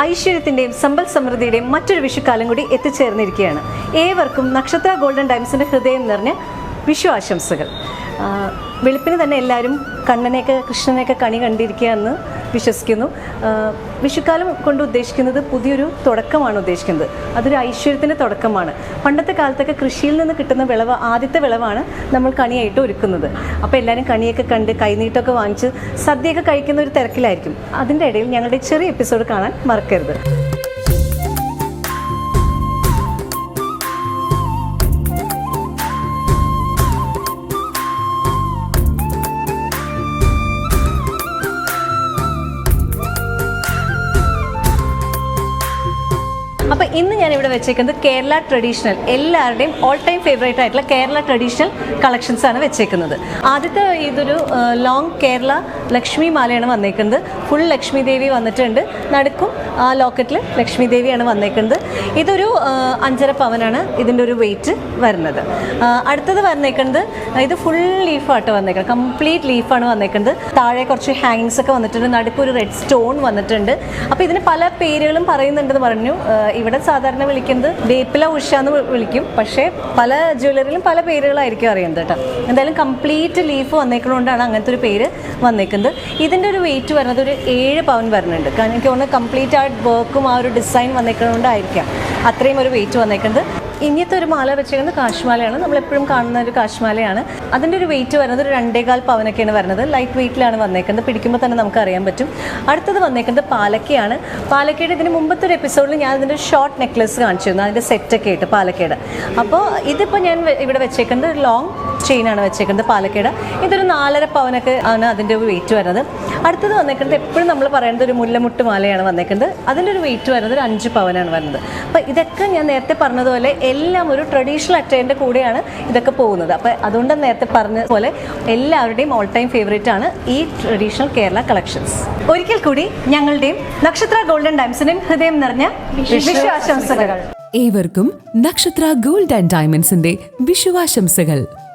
ഐശ്വര്യത്തിന്റെയും സമ്പൽ സമൃദ്ധിയുടെയും മറ്റൊരു വിഷുക്കാലം കൂടി എത്തിച്ചേർന്നിരിക്കുകയാണ്. ഏവർക്കും നക്ഷത്ര ഗോൾഡൻ ടൈംസിന്റെ ഹൃദയം നിറഞ്ഞ വിഷു ആശംസകൾ. വെളുപ്പിന് തന്നെ എല്ലാവരും കണ്ണനെയൊക്കെ കൃഷ്ണനെയൊക്കെ കണി കണ്ടിരിക്കുകയെന്ന് വിശ്വസിക്കുന്നു. ആ, വിഷുക്കാലം കൊണ്ട് ഉദ്ദേശിക്കുന്നത് പുതിയൊരു തുടക്കമാണ് ഉദ്ദേശിക്കുന്നത്. അതൊരു ഐശ്വര്യത്തിന്റെ തുടക്കമാണ്. പണ്ടത്തെ കാലത്തൊക്കെ കൃഷിയിൽ നിന്ന് കിട്ടുന്ന വിളവ് ആദ്യത്തെ വിളവാണ് നമ്മൾ കണിയായിട്ട് ഒരുക്കുന്നത്. അപ്പോൾ എല്ലാവരും കണിയൊക്കെ കണ്ട് കൈനീട്ടമൊക്കെ വാങ്ങിച്ച് സദ്യയൊക്കെ കഴിക്കുന്ന ഒരു തിരക്കിലായിരിക്കും. അതിന്റെ ഇടയിൽ ഞങ്ങളുടെ ചെറിയ എപ്പിസോഡ് കാണാൻ മറക്കരുത്. അപ്പൊ ഇന്ന് ഞാൻ ഇവിടെ വെച്ചേക്കുന്നത് കേരള ട്രഡീഷണൽ എല്ലാവരുടെയും ഓൾ ടൈം ഫേവറേറ്റ് ആയിട്ടുള്ള കേരള ട്രഡീഷണൽ കളക്ഷൻസ് ആണ് വെച്ചേക്കുന്നത്. ആദ്യത്തെ ഇതൊരു ലോങ് കേരള ലക്ഷ്മി മാലയാണ് വന്നേക്കുന്നത്. ഫുൾ ലക്ഷ്മി ദേവി വന്നിട്ടുണ്ട്. നടുക്കും ആ ലോക്കറ്റിൽ ലക്ഷ്മി ദേവിയാണ് വന്നേക്കുന്നത്. ഇതൊരു അഞ്ചര പവനാണ് ഇതിന്റെ ഒരു വെയിറ്റ് വരുന്നത്. അടുത്തത് വന്നേക്കുന്നത് ഇത് ഫുൾ ലീഫായിട്ട് വന്നേക്കുന്നത്. കംപ്ലീറ്റ് ലീഫാണ് വന്നേക്കുന്നത്. താഴെ കുറച്ച് ഹാങ്ങിങ്സ് ഒക്കെ വന്നിട്ടുണ്ട്. നടുക്കൊരു റെഡ് സ്റ്റോൺ വന്നിട്ടുണ്ട്. അപ്പോൾ ഇതിന് പല പേരുകളും പറയുന്നുണ്ടെന്ന് പറഞ്ഞു. ഇവിടെ സാധാരണ വിളിക്കുന്നത് വേപ്പില ഉഷ എന്ന് വിളിക്കും. പക്ഷേ പല ജ്വല്ലറിയിലും പല പേരുകളായിരിക്കും അറിയുന്നത് കേട്ടോ. എന്തായാലും കംപ്ലീറ്റ് ലീഫ് വന്നേക്കുന്നതുകൊണ്ടാണ് അങ്ങനത്തെ ഒരു പേര് വന്നേക്കുന്നത്. ഇതിന്റെ ഒരു വെയിറ്റ് വരുന്നത് ഒരു ഏഴ് പവൻ വരുന്നുണ്ട്. കാരണം എനിക്ക് തോന്നുന്നു കംപ്ലീറ്റ് ആയിട്ട് വർക്കും ആ ഒരു ഡിസൈൻ വന്നേക്കുന്നതുകൊണ്ടായിരിക്കാം അത്രയും ഒരു വെയിറ്റ് വന്നേക്കുന്നത്. ഇനിയത്തെ ഒരു മാല വെച്ചേക്കുന്നത് കാശ്മാലയാണ്. നമ്മൾ എപ്പോഴും കാണുന്ന ഒരു കാശ്മാലയാണ്. അതിന്റെ ഒരു വെയിറ്റ് വരുന്നത് ഒരു രണ്ടേകാൽ പവനൊക്കെയാണ് വരുന്നത്. ലൈറ്റ് വെയിറ്റിലാണ് വന്നേക്കുന്നത്. പിടിക്കുമ്പോൾ തന്നെ നമുക്ക് അറിയാൻ പറ്റും. അടുത്തത് വന്നേക്കുന്നത് പാലക്കയാണ്. പാലക്കയുടെ ഇതിന് മുമ്പത്തെ ഒരു എപ്പിസോഡിൽ ഞാൻ ഇതിന്റെ ഷോർട്ട് നെക്ലസ് കാണിച്ചിരുന്നു. അതിന്റെ സെറ്റൊക്കെ ആയിട്ട് പാലക്കയുടെ. അപ്പോൾ ഇതിപ്പോൾ ഞാൻ ഇവിടെ വെച്ചേക്കുന്നത് ലോങ് ചെയിനാണ് വെച്ചേക്കുന്നത് പാലക്കേട്. ഇതൊരു നാലര പവനൊക്കെ ആണ് അതിന്റെ ഒരു വെയിറ്റ് വരുന്നത്. അടുത്തത് വന്നേക്കുന്നത് എപ്പോഴും നമ്മൾ പറയുന്നത് ഒരു മുല്ലമുട്ട് മാലയാണ് വന്നേക്കുന്നത്. അതിന്റെ ഒരു വെയിറ്റ് വരുന്നത് ഒരു അഞ്ച് പവനാണ് വരുന്നത്. അപ്പോൾ ഇതൊക്കെ ഞാൻ നേരത്തെ പറഞ്ഞതുപോലെ എല്ലാം ഒരു ട്രഡീഷണൽ അറ്റൈന്റെ കൂടെയാണ് ഇതൊക്കെ പോകുന്നത്. അപ്പോൾ അതുകൊണ്ട് നേരത്തെ പറഞ്ഞതുപോലെ എല്ലാവരുടെയും ഓൾ ടൈം ഫേവറേറ്റ് ആണ് ഈ ട്രഡീഷണൽ കേരള കളക്ഷൻസ് ഒരിക്കൽ കൂടി ഞങ്ങളുടെയും നക്ഷത്ര ഗോൾഡൻ ഡൈംസിന്റെയും ഹൃദയം നിറഞ്ഞ വിഷു ആശംസകൾ. ഏവർക്കും നക്ഷത്ര ഗോൾഡ് ആൻഡ് ഡയമണ്ട്സിന്റെ വിഷുവാശംസകൾ.